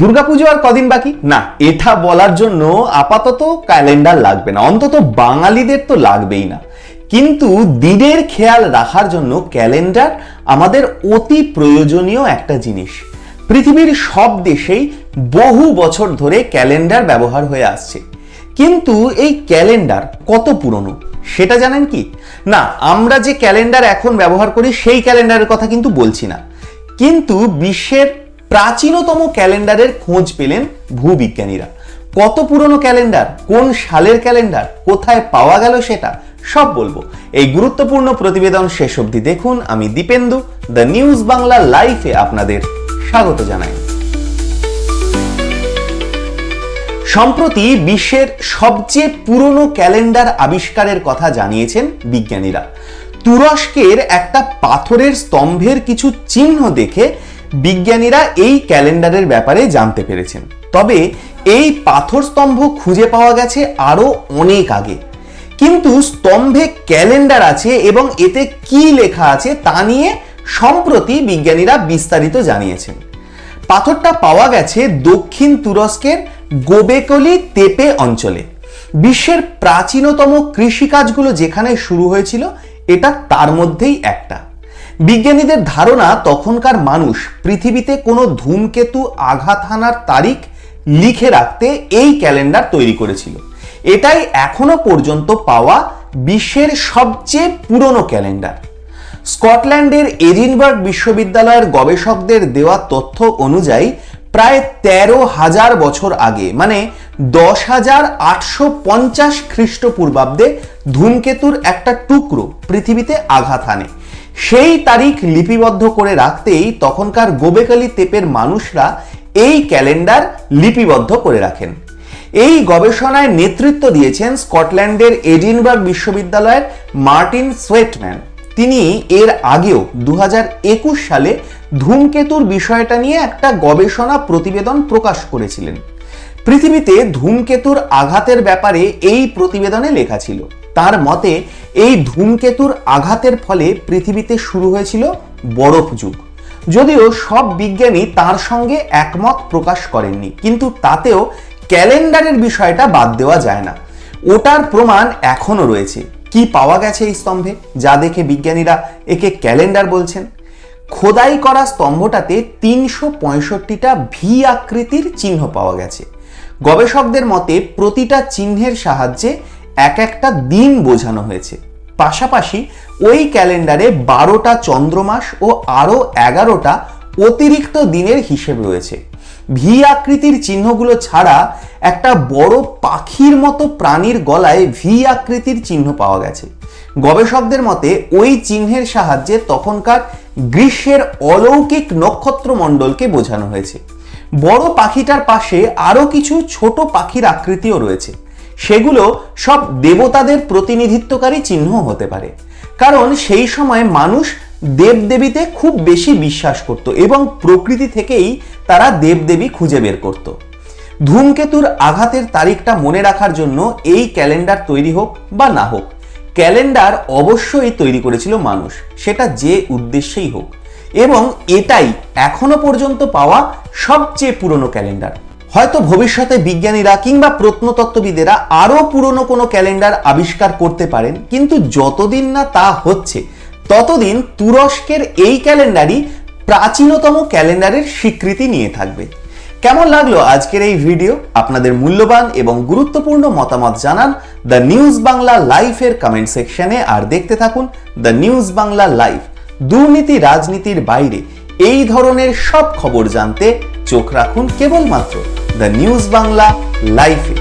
দুর্গাপুজো আর কদিন বাকি? না, এটা বলার জন্য আপাতত ক্যালেন্ডার লাগবে না। অন্তত বাঙালিদের তো লাগবেই না। কিন্তু দিনের খেয়াল রাখার জন্য ক্যালেন্ডার আমাদের অতি প্রয়োজনীয় একটা জিনিস। পৃথিবীর সব দেশেই বহু বছর ধরে ক্যালেন্ডার ব্যবহার হয়ে আসছে। কিন্তু এই ক্যালেন্ডার কত পুরনো? সেটা জানেন কি? না, আমরা যে ক্যালেন্ডার এখন ব্যবহার করি, সেই ক্যালেন্ডারের কথা কিন্তু বলছি না। কিন্তু বিশ্বের প্রাচীনতম ক্যালেন্ডারের খোঁজ পেলেন ভূবিজ্ঞানীরা। কত পুরনো ক্যালেন্ডার, কোন সালের ক্যালেন্ডার, কোথায় পাওয়া গেল সেটা, সব বলব। এই গুরুত্বপূর্ণ প্রতিবেদন শেষ অবধি দেখুন। আমি দীপেন্দু, দ্য নিউজ বাংলা লাইফে আপনাদের স্বাগত জানাই। সম্প্রতি বিশ্বের সবচেয়ে পুরনো ক্যালেন্ডার আবিষ্কারের কথা জানিয়েছেন বিজ্ঞানীরা। তুরস্কের একটা পাথরের স্তম্ভের কিছু চিহ্ন দেখে বিজ্ঞানীরা এই ক্যালেন্ডারের ব্যাপারে জানতে পেরেছেন। তবে এই পাথর স্তম্ভ খুঁজে পাওয়া গেছে আরও অনেক আগে। কিন্তু স্তম্ভে ক্যালেন্ডার আছে এবং এতে কি লেখা আছে তা নিয়ে সম্প্রতি বিজ্ঞানীরা বিস্তারিত জানিয়েছেন। পাথরটা পাওয়া গেছে দক্ষিণ তুরস্কের গোবেকলি তেপে অঞ্চলে। বিশ্বের প্রাচীনতম কৃষিকাজগুলো যেখানে শুরু হয়েছিল, এটা তার মধ্যেই একটা। বিজ্ঞানীদের ধারণা, তখনকার মানুষ পৃথিবীতে কোনো ধূমকেতু আঘাত হানার তারিখ লিখে রাখতে এই ক্যালেন্ডার তৈরি করেছিল। এটাই এখনও পর্যন্ত পাওয়া বিশ্বের সবচেয়ে পুরনো ক্যালেন্ডার। স্কটল্যান্ডের এডিনবার্গ বিশ্ববিদ্যালয়ের গবেষকদের দেওয়া তথ্য অনুযায়ী প্রায় তেরো হাজার বছর আগে মানে দশ হাজার আটশো পঞ্চাশ খ্রিস্টপূর্বাব্দে ধূমকেতুর একটা টুকরো পৃথিবীতে আঘাত হানে। সেই তারিখ লিপিবদ্ধ করে রাখতেই তখনকার গোবেকালি তেপের মানুষরা এই ক্যালেন্ডার লিপিবদ্ধ করে রাখেন। এই গবেষণায় নেতৃত্ব দিয়েছেন স্কটল্যান্ডের এডিনবার্গ বিশ্ববিদ্যালয়ের মার্টিন সোয়েটম্যান। তিনি এর আগেও দু হাজার একুশ সালে ধূমকেতুর বিষয়টা নিয়ে একটা গবেষণা প্রতিবেদন প্রকাশ করেছিলেন। পৃথিবীতে ধূমকেতুর আঘাতের ব্যাপারে এই প্রতিবেদনে লেখা ছিল। তার মতে, এই ধূমকেতুর আঘাতের ফলে পৃথিবীতে শুরু হয়েছিল বরফ যুগ। যদিও সব বিজ্ঞানী তার সঙ্গে একমত প্রকাশ করেননি, কিন্তু তাতেও ক্যালেন্ডারের বিষয়টা বাদ দেওয়া যায় না। ওটার প্রমাণ এখনও রয়েছে। কি পাওয়া গেছে এই স্তম্ভে, যা দেখে বিজ্ঞানীরা একে ক্যালেন্ডার বলছেন? খোদাই করা স্তম্ভটাতে তিনশো পঁয়ষট্টিটা ভি আকৃতির চিহ্ন পাওয়া গেছে। গবেষকদের মতে, প্রতিটা চিহ্নের সাহায্যে এক একটা দিন বোঝানো হয়েছে। পাশাপাশি ওই ক্যালেন্ডারে বারোটা চন্দ্রমাস ও আরও এগারোটা অতিরিক্ত দিনের হিসেব রয়েছে। ভি আকৃতির চিহ্নগুলো ছাড়া একটা বড় পাখির মতো প্রাণীর গলায় ভি আকৃতির চিহ্ন পাওয়া গেছে। গবেষকদের মতে ওই চিহ্নের সাহায্যে তখনকার গ্রীষ্মের অলৌকিক নক্ষত্রমণ্ডলকে বোঝানো হয়েছে। বড় পাখিটার পাশে আরও কিছু ছোট পাখির আকৃতিও রয়েছে। সেগুলো সব দেবতাদের প্রতিনিধিত্বকারী চিহ্ন হতে পারে। কারণ সেই সময় মানুষ দেবদেবীতে খুব বেশি বিশ্বাস করত এবং প্রকৃতি থেকেই তারা দেবদেবী খুঁজে বের করত। ধূমকেতুর আঘাতের তারিখটা মনে রাখার জন্য এই ক্যালেন্ডার তৈরি হোক বা না হোক, ক্যালেন্ডার অবশ্যই তৈরি করেছিল মানুষ, সেটা যে উদ্দেশ্যেই হোক। এবং এটাই এখনও পর্যন্ত পাওয়া সবচেয়ে পুরনো ক্যালেন্ডার। হয়তো ভবিষ্যতে বিজ্ঞানীরা কিংবা প্রত্নতত্ত্ববিদেরা আরও পুরনো কোনো ক্যালেন্ডার আবিষ্কার করতে পারেন, কিন্তু যতদিন না তা হচ্ছে, ততদিন তুরস্কের এই ক্যালেন্ডারই প্রাচীনতম ক্যালেন্ডারের স্বীকৃতি নিয়ে থাকবে। কেমন লাগল আজকের এই ভিডিও? আপনাদের মূল্যবান এবং গুরুত্বপূর্ণ মতামত জানান দ্য নিউজ বাংলা লাইফের কমেন্ট সেকশনে, আর দেখতে থাকুন দ্য নিউজ বাংলা লাইভ, দুর্নীতি রাজনীতির বাইরে। এই ধরনের সব খবর জানতে চোখ রাখুন কেবলমাত্র দ্য নিউজ বাংলা লাইফে